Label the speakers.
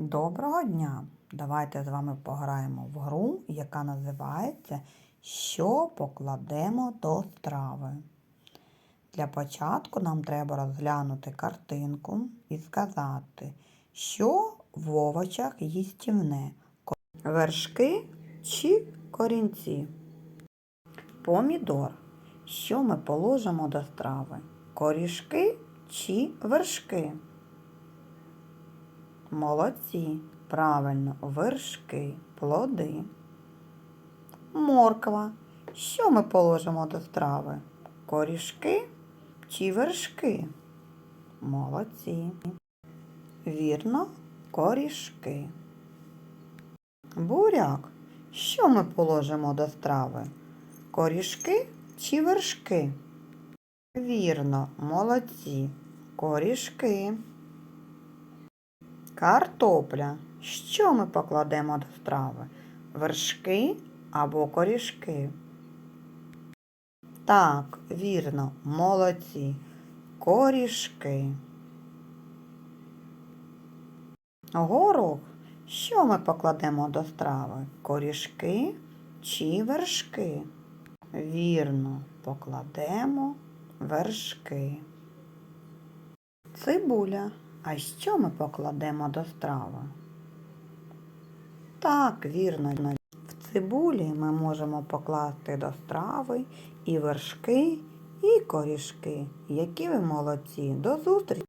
Speaker 1: Доброго дня! Давайте з вами пограємо в гру, яка називається Що покладемо до страви. Для початку нам треба розглянути картинку і сказати, що в овочах їстівне вершки чи корінці. Помідор. Що ми положимо до страви? Корішки чи вершки? Молодці. Правильно, вершки, плоди. Морква. Що ми положимо до страви? Корішки чи вершки? Молодці. Вірно, корішки. Буряк. Що ми положимо до страви? Корішки чи вершки? Вірно, молодці. Корішки. Картопля. Що ми покладемо до страви? Вершки або корішки? Так, вірно, молодці. Корішки. Горох. Що ми покладемо до страви? Корішки чи вершки? Вірно, покладемо вершки. Цибуля. А що ми покладемо до страви? Так, вірно. В цибулі ми можемо покласти до страви і вершки, і корішки. Які ви молодці. До зустрічі!